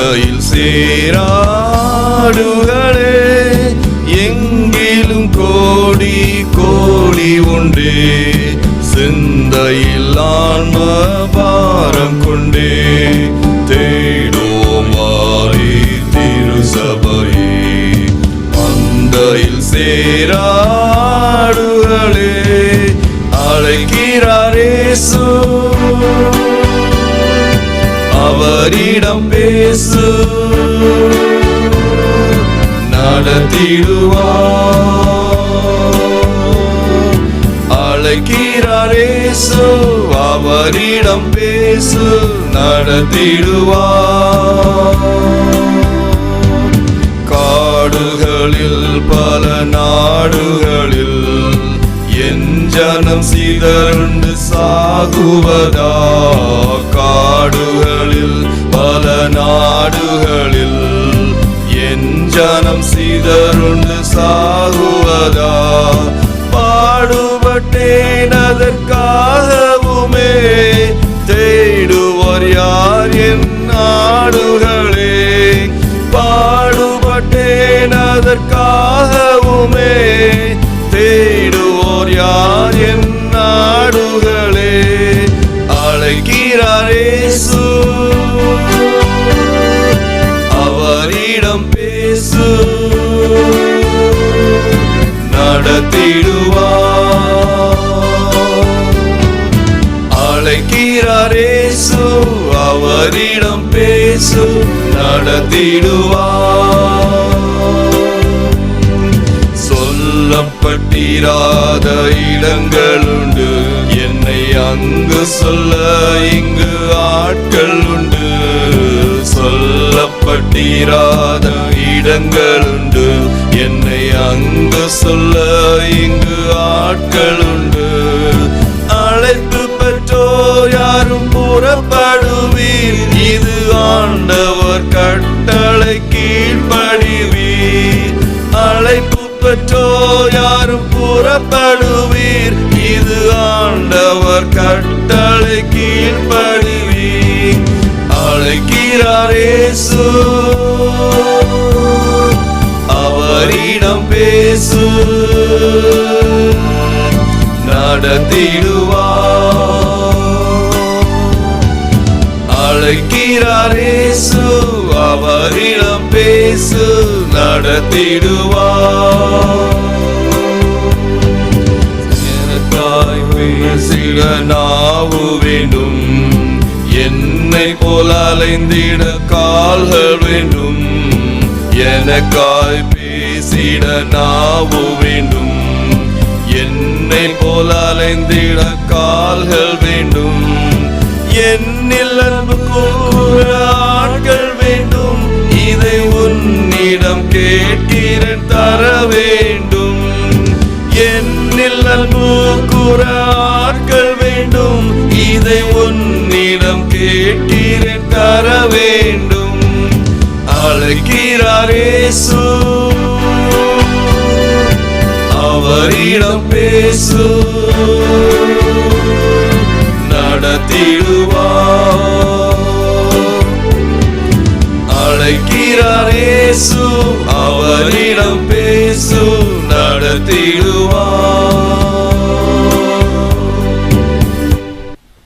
மந்தையில் சேராடுகளே எங்கிலும் கோடி கோடி உண்டே. சிந்தையில் ஆன்ம பாரம் கொண்டே. தேடோம் வாரி திருசபையே அந்தையில் சேராடுகளே அவரிடம் பேசு. நடத்திடுவா. அழைக்கிறாரேசு அவரிடம் பேசு நடத்திடுவா. காடுகளில் பல நாடுகளில் என் ஜனம் சிதறுண்டு சாகுவதா? காடுகளில் பல நாடுகளில் என் ஜனம் சிதறுண்டு சாகுவதா? பாடுபட்டேன் அதற்காகவுமே தேடுவோர் யார் என் நாடுகளே? பாடுபட்டேன் அதற்காக இயேசு. பேசு நடத்திடுவார் அழைக்கிறாரேசு அவரிடம் பேசு நடத்திடுவார். சொல்லப்பட்டிராத இடங்கள் உண்டு என்னை அங்கு சொல்ல இங்கு ஆட்கள் உண்டு. சொல்லப்பட்டிராத இடங்கள் உண்டு என்னை அங்கு சொல்ல இங்கு ஆட்கள் உண்டு அழைப்பு பெற்றோர் யாரும் புறப்படுவீர். இது ஆண்டவர் கட்டளை கீழ்படிவீர் அழைப்பு பெற்றோர் யாரும் புறப்படுவீர். இது ஆண்டவர் கட்டளை கீழ்படிவீர் அழைக்கிறாரேசு அவரிடம் பேசு நடத்திடுவார். இயேசு அவரிடம் பேசு நடத்திடுவார். எனக்காய் பேசிட நாவு வேண்டும். என்னை போல அலைந்திட கால்கள் வேண்டும். எனக்காய் பேசிட நாவு வேண்டும். என்னை போல அலைந்திட கால்கள் வேண்டும். என்னில் அன்பு கூற ஆட்கள் வேண்டும். இதை உன்னிடம் கேட்கிறேன் தர வேண்டும். என்னில் அன்பு கூற ஆட்கள் வேண்டும். இதை உன்னிடம் கேட்கிறேன் தர வேண்டும். அழைக்கிறாரே சு அவரிடம் பேசு. நடத்திடுவார். அழைக்கிறாரேசு அவரிடம் பேசு. நடத்திடுவார்